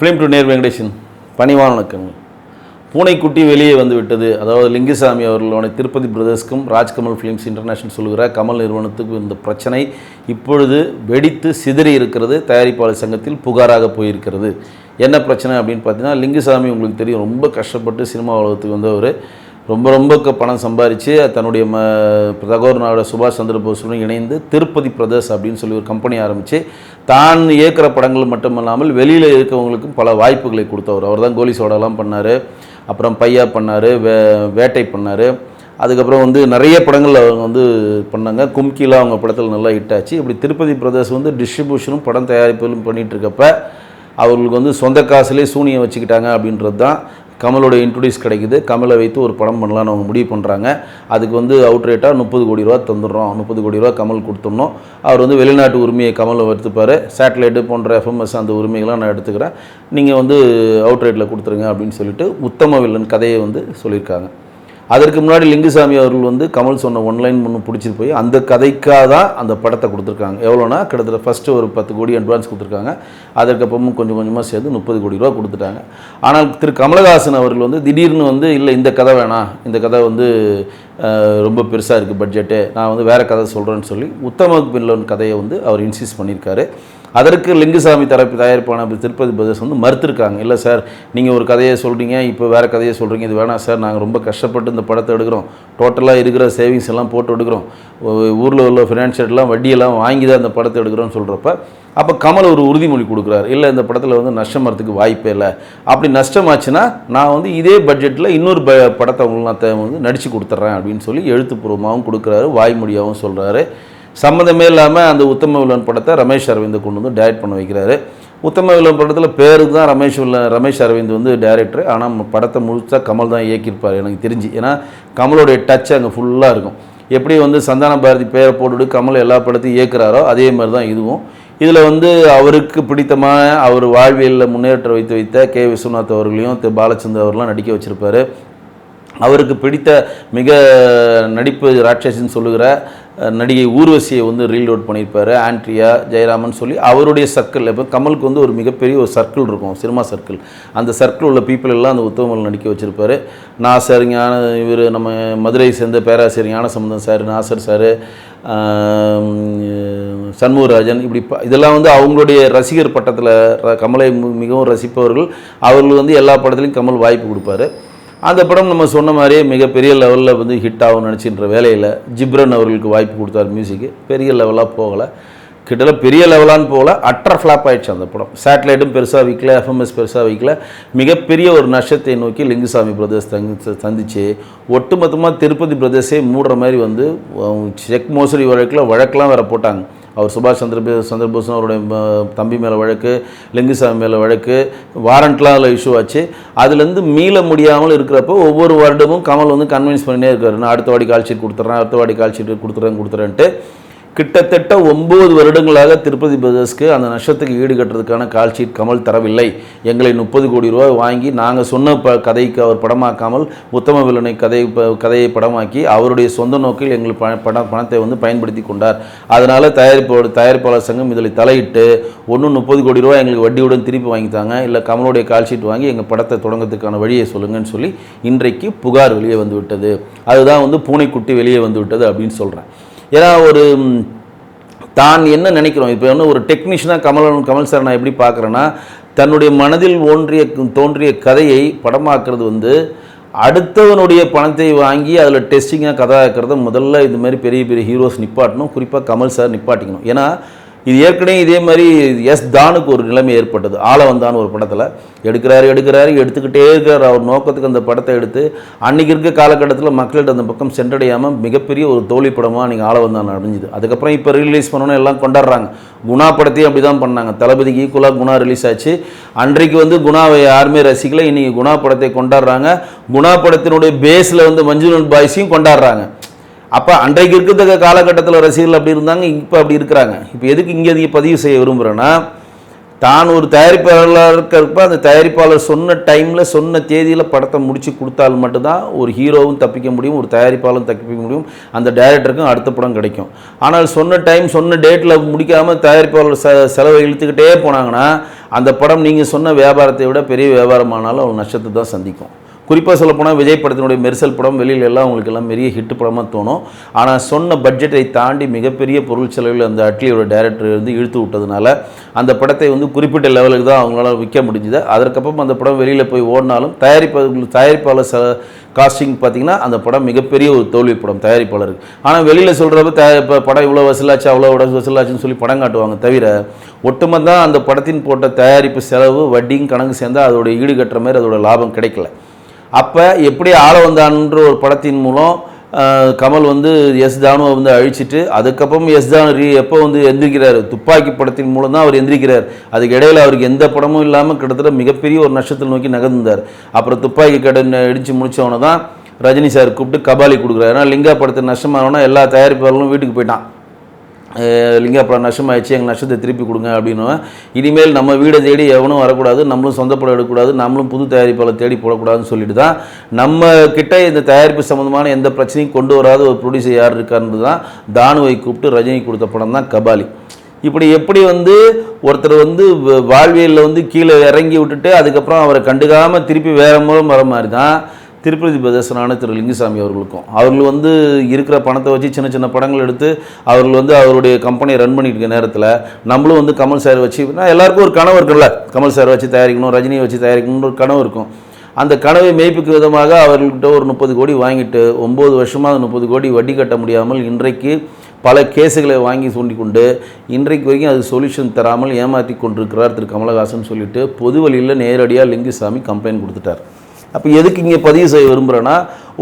Film to நேர் வெங்கடேஷன் பணிவான வணக்கங்கள். பூனைக்குட்டி வெளியே வந்து விட்டது. அதாவது லிங்குசாமி அவர்களோட திருப்பதி பிரதர்ஸ்க்கும் ராஜ்கமல் ஃபிலிம்ஸ் இன்டர்நேஷனல் சொல்கிற கமல் நிறுவனத்துக்கும் இந்த பிரச்சனை இப்பொழுது வெடித்து சிதறி இருக்கிறது. தயாரிப்பாளர் சங்கத்தில் புகாராக போயிருக்கிறது. என்ன பிரச்சனை அப்படின்னு பார்த்தீங்கன்னா லிங்குசாமி உங்களுக்கு தெரியும் ரொம்ப கஷ்டப்பட்டு சினிமா உலகத்துக்கு வந்தவர். ரொம்ப ரொம்ப க- பணம் சம்பாரித்து தன்னுடைய ம சகோதரனோட சுபாஷ் சந்திர போஸுடன் இணைந்து திருப்பதி பிரதர்ஸ் அப்படின்னு சொல்லி ஒரு கம்பெனி ஆரம்பித்து தான் இயக்கிற படங்கள் மட்டுமல்லாமல் வெளியில் இருக்கவங்களுக்கும் பல வாய்ப்புகளை கொடுத்தவர். அவர் தான் கோலி சோடாலாம் பண்ணார். அப்புறம் பையா பண்ணார் வே வேட்டை பண்ணார். அதுக்கப்புறம் வந்து நிறைய படங்கள் அவங்க வந்து பண்ணாங்க. கும்கிலாம் அவங்க படத்தில் நல்லா ஹிட் ஆச்சு. இப்படி திருப்பதி பிரதர்ஸ் வந்து டிஸ்ட்ரிபியூஷனும் படம் தயாரிப்பிலும் பண்ணிகிட்ருக்கப்ப அவர்களுக்கு வந்து சொந்த காசுலேயே சூனியம் வச்சுக்கிட்டாங்க அப்படின்றது தான் கமலோட இன்ட்ரடியூஸ் கிடைக்குது. கமலை வைத்து ஒரு படம் பண்ணலான்னு அவங்க முடிவு பண்ணுறாங்க அதுக்கு வந்து அவுட் ரேட்டாக முப்பது கோடி ரூபா தந்துடுறோம். முப்பது கோடி ரூபா கமல் கொடுத்துடணும். அவர் வந்து வெளிநாட்டு உரிமையை கமலை எடுத்துப்பார் சேட்டலைட்டு போன்ற எஃப்எம்எஸ் அந்த உரிமைகள்லாம் நான் எடுத்துக்கிறேன். நீங்கள் வந்து அவுட் ரேட்டில் கொடுத்துருங்க அப்படின்னு சொல்லிட்டு உத்தம வில்லன் கதையை வந்து சொல்லியிருக்காங்க. அதற்கு முன்னாடி லிங்குசாமி அவர்கள் வந்து கமல் சொன்ன ஒன்லைன் ஒன்று பிடிச்சிட்டு போய் அந்த கதைக்காக தான் அந்த படத்தை கொடுத்துருக்காங்க. எவ்வளோனா கிட்டத்தட்ட ஃபஸ்ட்டு ஒரு பத்து கோடி அட்வான்ஸ் கொடுத்துருக்காங்க. அதற்கப்புறமும் கொஞ்சம் கொஞ்சமாக சேர்ந்து முப்பது கோடி ரூபா கொடுத்துட்டாங்க. ஆனால் திரு கமலஹாசன் அவர்கள் வந்து திடீர்னு வந்து இல்லை இந்த கதை வேணாம். இந்த கதை வந்து ரொம்ப பெருசாக இருக்குது பட்ஜெட்டு நான் வந்து வேறு கதை சொல்கிறேன்னு சொல்லி உத்தம பில்லன் கதையை வந்து அவர் இன்சிஸ்ட் பண்ணியிருக்காரு. அதற்கு லிங்குசாமி தரப்பு தயாரிப்பான திருப்பதி பிரதர்ஸ் வந்து மறுத்திருக்காங்க. இல்லை சார் நீங்கள் ஒரு கதையை சொல்கிறீங்க இப்போ வேறு கதையை சொல்கிறீங்க இது வேணாம் சார் நாங்கள் ரொம்ப கஷ்டப்பட்டு இந்த படத்தை எடுக்கிறோம். டோட்டலாக இருக்கிற சேவிங்ஸ் எல்லாம் போட்டு எடுக்கிறோம். ஊரில் உள்ள ஃபினான்ஷியல்லாம் வட்டியெல்லாம் வாங்கி தான் இந்த படத்தை எடுக்கிறோம்னு சொல்கிறப்ப அப்போ கமல் ஒரு உறுதிமொழி கொடுக்குறாரு. இல்லை இந்த படத்தில் வந்து நஷ்டம் வரதுக்கு வாய்ப்பே இல்லை. அப்படி நஷ்டமாச்சுன்னா நான் வந்து இதே பட்ஜெட்டில் இன்னொரு ப படத்தை உங்களுக்கு நான் வந்து நடித்து கொடுத்துட்றேன் அப்படின்னு சொல்லி எழுத்துப்பூர்வமாகவும் கொடுக்குறாரு வாய்மொழியாகவும் சொல்கிறாரு சம்மந்தமே இல்லாமல் அந்த உத்தம வில்லன் படத்தை ரமேஷ் அரவிந்த் கொண்டு வந்து டைரக்ட் பண்ண வைக்கிறாரு. உத்தம வில்லன் படத்தில் பேருக்கு தான் ரமேஷ் வில்லன் ரமேஷ் அரவிந்த் வந்து டைரக்டர் ஆனால் படத்தை முழுசாக கமல் தான் இயக்கியிருப்பார் எனக்கு தெரிஞ்சு. ஏன்னா கமலோடைய டச் அங்கே ஃபுல்லாக இருக்கும். எப்படி வந்து சந்தான பாரதி பேரை போட்டுட்டு கமல் எல்லா படத்தையும் இயக்குறாரோ அதே மாதிரி தான் இதுவும். இதில் வந்து அவருக்கு பிடித்தமான அவர் வாழ்வியலில் முன்னேற்ற வைத்து வைத்த கே. விஸ்வநாத் அவர்களையும் திரு பாலச்சந்தர் அவர்களாம் நடிக்க வச்சுருப்பாரு. அவருக்கு பிடித்த மிக நடிப்பு ராட்சசின்னு சொல்லுகிற நடிகை ஊர்வசியை வந்து ரீல் அவுட் ஆண்ட்ரியா ஜெயராமன் சொல்லி அவருடைய சர்க்கிள் இப்போ கமலுக்கு வந்து ஒரு மிகப்பெரிய ஒரு சர்க்கிள் இருக்கும் சினிமா சர்க்கிள் அந்த சர்க்கிள் உள்ள பீப்புள் எல்லாம் அந்த உத்தவமல் நடிக்க வச்சுருப்பாரு. நாசர் ஞான இவர் நம்ம மதுரையை சேர்ந்த பேராசிரியர் ஞானசம்பந்தம் சார் நாசர் சார் சண்முகராஜன் இப்படி இதெல்லாம் வந்து அவங்களுடைய ரசிகர் பட்டத்தில் கமலை மிகவும் ரசிப்பவர்கள். அவர்கள் வந்து எல்லா படத்துலையும் கமல் வாய்ப்பு கொடுப்பாரு. அந்த படம் நம்ம சொன்ன மாதிரியே மிகப்பெரிய லெவலில் வந்து ஹிட் ஆகும் நினச்சின்ற வேலையில் ஜிப்ரன் அவர்களுக்கு வாய்ப்பு கொடுத்தார் மியூசிக்கு பெரிய லெவலாக போகலை. கிட்டத்தட்ட பெரிய லெவலான்னு போகல. அட்டர் ஃப்ளாப் ஆயிடுச்சு அந்த படம். சேட்டலைட்டும் பெருசாக விற்கல எஃப்எம்எஸ் பெருசாக விற்கல மிகப்பெரிய ஒரு நஷ்டத்தை நோக்கி லிங்குசாமி பிரதர்ஸ் தங்கி சந்திச்சு ஒட்டுமொத்தமாக திருப்பதி பிரதர்ஸே மூடுற மாதிரி வந்து செக் மோசடி வழக்கில் வழக்கெலாம் வேறு போட்டாங்க. அவர் சுபாஷ் சந்திர சந்திரபோஸ் சந்திரபோஸும் அவருடைய தம்பி மேலே வழக்கு லிங்குசாமி மேலே வழக்கு வாரண்ட்லாம் அதில் இஷ்யூ ஆச்சு. அதுலேருந்து மீள முடியாமல் இருக்கிறப்போ ஒவ்வொரு வருடமும் கமல் வந்து கன்வின்ஸ் பண்ணினே இருக்காரு. நான் அடுத்த வாடி கால் ஷீட் கொடுத்துட்றேன் அடுத்த வாடி கால் ஷீட் கொடுத்துறேன் கொடுத்துறேன்ட்டு. கிட்டத்தட்ட ஒம்பது வருடங்களாக திருப்பதி பிரதர்ஸ்க்கு அந்த நஷ்டத்துக்கு ஈடு கட்டுறதுக்கான கமல் தரவில்லை. எங்களை முப்பது கோடி ரூபாய் வாங்கி நாங்கள் சொன்ன ப கதைக்கு அவர் படமாக்காமல் உத்தம வில்லனை கதை ப- கதையை படமாக்கி அவருடைய சொந்த நோக்கில் எங்கள் ப பண பணத்தை வந்து பயன்படுத்தி கொண்டார். அதனால் தயாரிப்போட தயாரிப்பாளர் சங்கம் இதில் தலையிட்டு ஒன்று முப்பது கோடி ரூபாய் எங்களுக்கு வட்டியுடன் திருப்பி வாங்கித்தாங்க இல்லை கமலுடைய கால் ஷீட் வாங்கி எங்கள் படத்தை தொடங்கிறதுக்கான வழியை சொல்லுங்கன்னு சொல்லி இன்றைக்கு புகார் வெளியே வந்துவிட்டது அதுதான் வந்து பூனைக்குட்டி வெளியே வந்துவிட்டது அப்படின்னு சொல்கிறேன் ஏன்னா ஒரு தான் என்ன நினைக்கிறோம்? இப்போ ஒன்று ஒரு டெக்னீஷியனாக கமல் கமல் சார் நான் எப்படி பார்க்குறேன்னா தன்னுடைய மனதில் ஓன்றிய தோன்றிய கதையை படமாக்குறது வந்து அடுத்தவனுடைய பணத்தை வாங்கி அதில் டெஸ்டிங்காக கதாக்கிறத முதல்ல இது மாதிரி பெரிய பெரிய ஹீரோஸ் நிப்பாட்டணும். குறிப்பாக கமல் சார் நிப்பாட்டிக்கணும். ஏன்னா இது ஏற்கனவே இதே மாதிரி எஸ் தானுக்கு ஒரு நிலைமை ஏற்பட்டது. ஆள வந்தான் ஒரு படத்தில் எடுக்கிறாரு எடுக்கிறாரு எடுத்துக்கிட்டே இருக்கிறார். அவர் நோக்கத்துக்கு அந்த படத்தை எடுத்து அன்றைக்கி இருக்க காலகட்டத்தில் மக்கள்கிட்ட அந்த பக்கம் சென்றடையாமல் மிகப்பெரிய ஒரு தோழி படமாக நீங்கள் ஆள வந்தான் அடைஞ்சுது அதுக்கப்புறம் இப்போ ரிலீஸ் பண்ணணும் எல்லாம் கொண்டாடுறாங்க. குணா படத்தையும் அப்படி தான் பண்ணாங்க தளபதிக்கு ஈக்குவலாக குணா ரிலீஸ் ஆச்சு. அன்றைக்கு வந்து குணாவை யாருமே ரசிக்கலை. இன்றைக்கி குணா படத்தை கொண்டாடுறாங்க. குணா படத்தினுடைய பேஸில் வந்து மஞ்சுனன் பாய்ஸையும் கொண்டாடுறாங்க. அப்போ அன்றைக்கு இருக்கிற காலகட்டத்தில் ரசிகர்கள் அப்படி இருந்தாங்க இப்போ அப்படி இருக்கிறாங்க. இப்போ எதுக்கு இங்கே அதிக பதிவு செய்ய விரும்புகிறேன்னா தான் ஒரு தயாரிப்பாளராக இருக்கிறப்ப அந்த தயாரிப்பாளர் சொன்ன டைமில் சொன்ன தேதியில் படத்தை முடித்து கொடுத்தால் மட்டும்தான் ஒரு ஹீரோவும் தப்பிக்க முடியும் ஒரு தயாரிப்பாளரும் தப்பிக்க முடியும் அந்த டைரக்டருக்கும் அடுத்த படம் கிடைக்கும். ஆனால் சொன்ன டைம் சொன்ன டேட்டில் முடிக்காமல் தயாரிப்பாளர் ச செலவை இழுத்துக்கிட்டே போனாங்கன்னா அந்த படம் நீங்கள் சொன்ன வியாபாரத்தை விட பெரிய வியாபாரமானாலும் அவங்க நஷ்டத்தை தான் சந்திக்கும். குறிப்பாக சொல்ல போனால் விஜய் படத்தினுடைய மெர்சல் படம் வெளியில் எல்லாம் உங்களுக்கு எல்லாம் பெரிய ஹிட் படமாக தோணும். ஆனால் சொன்ன பட்ஜெட்டை தாண்டி மிகப்பெரிய பொருள் செலவில் அந்த அட்லியோட டைரக்டர் வந்து இழுத்து விட்டதுனால அந்த படத்தை வந்து குறிப்பிட்ட லெவலுக்கு தான் அவங்களால விற்க முடிஞ்சுது. அதற்கப்புறம் அந்த படம் வெளியில் போய் ஓடினாலும் தயாரிப்பு தயாரிப்பாளர் ச காஸ்டிங் பார்த்தீங்கன்னா அந்த படம் மிகப்பெரிய ஒரு தோல்வி படம் தயாரிப்பாளருக்கு. ஆனால் வெளியில் சொல்கிறப்ப த படம் இவ்வளோ வசூலாச்சு அவ்வளோ வசூலாச்சுன்னு சொல்லி படம் காட்டுவாங்க தவிர ஒட்டுமொத்தம் அந்த படத்தின் போட்ட தயாரிப்பு செலவு வட்டியும் கணக்கு சேர்ந்தால் அதோட ஈடுகட்டுற மாதிரி அதோட லாபம் கிடைக்கல. அப்போ எப்படி ஆள வந்தான்ற ஒரு படத்தின் மூலம் கமல் வந்து எஸ் தானுவை வந்து அழிச்சிட்டு அதுக்கப்புறம் எஸ் தானு ரீ எப்போ வந்து எந்திரிக்கிறார்? துப்பாக்கி படத்தின் மூலம் தான் அவர் எந்திரிக்கிறார். அதுக்கு இடையில் அவருக்கு எந்த படமும் இல்லாமல் கிட்டத்தட்ட மிகப்பெரிய ஒரு நஷ்டத்தில் நோக்கி நகர்ந்தார். அப்புறம் துப்பாக்கி கடை இடித்து முடித்தவனை தான் ரஜினி சார் கூப்பிட்டு கபாலி கொடுக்குறாரு. ஏன்னா லிங்கா படத்தை நஷ்டமானோன்னா எல்லா தயாரிப்பாளர்களும் வீட்டுக்கு போயிட்டான். லிங்கா படம் நஷ்டமாயிடுச்சு எங்கள் நஷ்டத்தை திருப்பி கொடுங்க அப்படின்னு இனிமேல் நம்ம வீடை தேடி எவனும் வரக்கூடாது நம்மளும் சொந்த படம் எடுக்கக்கூடாது நம்மளும் புது தயாரிப்பாளர் தேடி போடக்கூடாதுன்னு சொல்லிட்டு தான் நம்ம கிட்ட இந்த தயாரிப்பு சம்மந்தமான எந்த பிரச்சனையும் கொண்டு வராத ஒரு ப்ரொடியூசர் யார் இருக்காருன்றது தான் தானுவை கூப்பிட்டு ரஜினி கொடுத்த படம் தான் கபாலி. இப்படி எப்படி வந்து ஒருத்தர் வந்து வ- வாழ்வியலில் வந்து கீழே இறங்கி விட்டுட்டு அதுக்கப்புறம் அவரை கண்டுக்காமல் திருப்பி வேற மூலம் வர மாதிரி தான் திருப்பதி பிரதர்சனான திரு லிங்குசாமி அவர்களுக்கும். அவர்கள் வந்து இருக்கிற பணத்தை வச்சு சின்ன சின்ன படங்கள் எடுத்து அவர்கள் வந்து அவருடைய கம்பெனியை ரன் பண்ணிட்டு இருக்க நேரத்தில் நம்மளும் வந்து கமல் சார் வச்சு நான் எல்லாருக்கும் ஒரு கனவு இருக்குல்ல கமல் சார் வச்சு தயாரிக்கணும் ரஜினியை வச்சு தயாரிக்கணும்னு ஒரு கனவு இருக்கும். அந்த கனவை மெய்ப்பிக்கும் விதமாக அவர்கள்ட்ட ஒரு முப்பது கோடி வாங்கிட்டு ஒம்பது வருஷமாக அந்த முப்பது கோடி வட்டி கட்ட முடியாமல் இன்றைக்கு பல கேஸுகளை வாங்கி சூண்டி கொண்டு இன்றைக்கு வரைக்கும் அது சொல்யூஷன் தராமல் ஏமாற்றி கொண்டிருக்கிறார் திரு கமலஹாசன் சொல்லிட்டு பொது வழியில் நேரடியாக லிங்குசாமி கம்ப்ளைண்ட் கொடுத்துட்டார். அப்போ எதுக்கு இங்கே பதிவு செய்ய விரும்புகிறேன்னா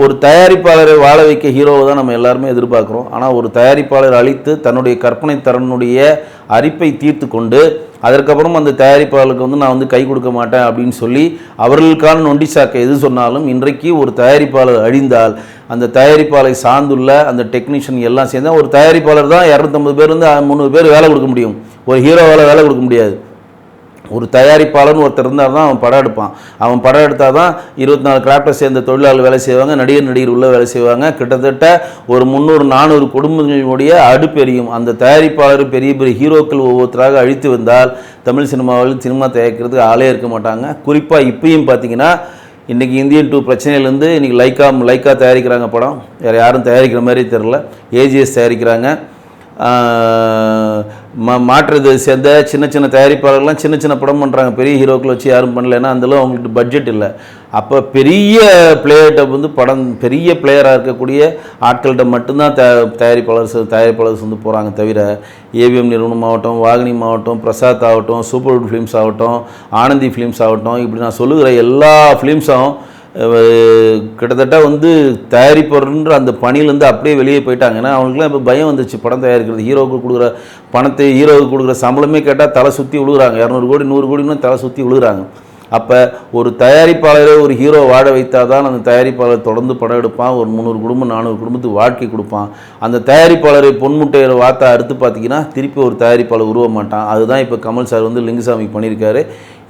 ஒரு தயாரிப்பாளரை வாழ வைக்க ஹீரோவை தான் நம்ம எல்லாருமே எதிர்பார்க்குறோம். ஆனால் ஒரு தயாரிப்பாளர் அழித்து தன்னுடைய கற்பனை தரனுடைய அரிப்பை தீர்த்து கொண்டு அதற்கப்புறம் அந்த தயாரிப்பாளருக்கு வந்து நான் வந்து கை கொடுக்க மாட்டேன் அப்படின்னு சொல்லி அவர்களுக்கான நொண்டி சாக்கை எது சொன்னாலும் இன்றைக்கு ஒரு தயாரிப்பாளர் அழிந்தால் அந்த தயாரிப்பாளரை சார்ந்துள்ள அந்த டெக்னீஷியன் எல்லாம் சேர்ந்தால் ஒரு தயாரிப்பாளர் தான் இரநூத்தம்பது பேர் வந்து முந்நூறு பேர் வேலை கொடுக்க முடியும். ஒரு ஹீரோவால் வேலை கொடுக்க முடியாது. ஒரு தயாரிப்பாளர்னு ஒருத்தர் இருந்தால் தான் அவன் படம் எடுப்பான். அவன் படம் எடுத்தால் தான் இருபத்தி நாலு கிராஃப்டை சேர்ந்த தொழிலாளர் வேலை செய்வாங்க நடிகர் நடிகர் உள்ள வேலை செய்வாங்க. கிட்டத்தட்ட ஒரு முந்நூறு நானூறு குடும்பங்களுடைய அடுப்பெரியும் அந்த தயாரிப்பாளர் பெரிய பெரிய ஹீரோக்கள் ஒவ்வொருத்தராக அழித்து வந்தால் தமிழ் சினிமாவில் சினிமா தயாரிக்கிறதுக்கு ஆளே இருக்க மாட்டாங்க. குறிப்பாக இப்பயும் பார்த்தீங்கன்னா இன்றைக்கி இந்தியன் டூ பிரச்சனையிலேருந்து இன்றைக்கி லைக்கா லைக்கா தயாரிக்கிறாங்க படம். வேறு யாரும் தயாரிக்கிற மாதிரி தெரில ஏஜிஎஸ் தயாரிக்கிறாங்க. மா மாற்றுறது சேர்ந்த சின்ன சின்ன தயாரிப்பாளர்கள்லாம் சின்ன சின்ன படம் பண்ணுறாங்க பெரிய ஹீரோக்கள் வச்சு யாரும் பண்ணலைன்னா அந்தளவு அவங்களுக்கு பட்ஜெட் இல்லை. அப்போ பெரிய பிளேயர்கிட்ட வந்து படம் பெரிய பிளேயராக இருக்கக்கூடிய ஆட்கள்கிட்ட மட்டும்தான் த தயாரிப்பாளர் தயாரிப்பாளர்ஸ் வந்து போகிறாங்க தவிர ஏவிஎம் நிறுவனம் ஆகட்டும் வாகினி மாவட்டம் பிரசாத் ஆகட்டும் சூப்பர்வுட் ஃபிலிம்ஸ் ஆகட்டும் ஆனந்தி ஃபிலிம்ஸ் ஆகட்டும் இப்படி நான் சொல்லுகிற எல்லா ஃபிலிம்ஸும் கிட்டத்தட்ட வந்து தயாரிப்பவர்ன்ற அந்த பணியிலேருந்து அப்படியே வெளியே போயிட்டாங்க. ஏன்னா அவங்களுக்குலாம் இப்போ பயம் வந்துச்சு. படம் தயாரிக்கிறது. ஹீரோவுக்கு கொடுக்குற பணத்தை ஹீரோவுக்கு கொடுக்குற சம்பளமே கேட்டால் தலை சுற்றி விழுகிறாங்க இரநூறு கோடி நூறு கோடின்னு தலை சுற்றி விழுகிறாங்க அப்போ ஒரு தயாரிப்பாளரை ஒரு ஹீரோ வாழ வைத்தால் தான் அந்த தயாரிப்பாளர் தொடர்ந்து படம் எடுப்பான். ஒரு முந்நூறு குடும்பம் நானூறு குடும்பத்துக்கு வாழ்க்கை கொடுப்பான். அந்த தயாரிப்பாளரை பொன்முட்டையை வார்த்தை அறுத்து பார்த்தீங்கன்னா திருப்பி ஒரு தயாரிப்பாளர் உருவ மாட்டான். அதுதான் இப்போ கமல் சார் வந்து லிங்குசாமி பண்ணியிருக்காரு.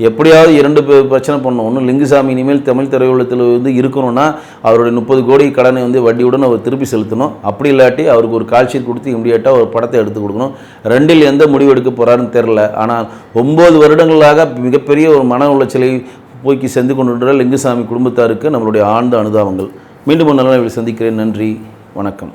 எப்படியாவது இரண்டு பிரச்சனை பண்ணணும். ஒன்று லிங்குசாமி இனிமேல் தமிழ் திரையுலகத்தில் வந்து இருக்கணும்னா அவருடைய முப்பது கோடி கடனை வந்து வட்டியுடன் அவர் திருப்பி செலுத்தணும். அப்படி இல்லாட்டி அவருக்கு ஒரு கால்ஷீட் கொடுத்து இம்மிடியேட்டாக ஒரு படத்தை எடுத்து கொடுக்கணும். ரெண்டில் எந்த முடிவு எடுக்க போகிறாருன்னு தெரில ஆனால் ஒம்பது வருடங்களாக மிகப்பெரிய ஒரு மன உளைச்சலை போக்கி சென்று கொண்டுன்ற லிங்குசாமி குடும்பத்தாருக்கு நம்மளுடைய ஆழ்ந்த அனுதாபங்கள். மீண்டும் ஒரு நல்ல சந்திக்கிறேன். நன்றி. வணக்கம்.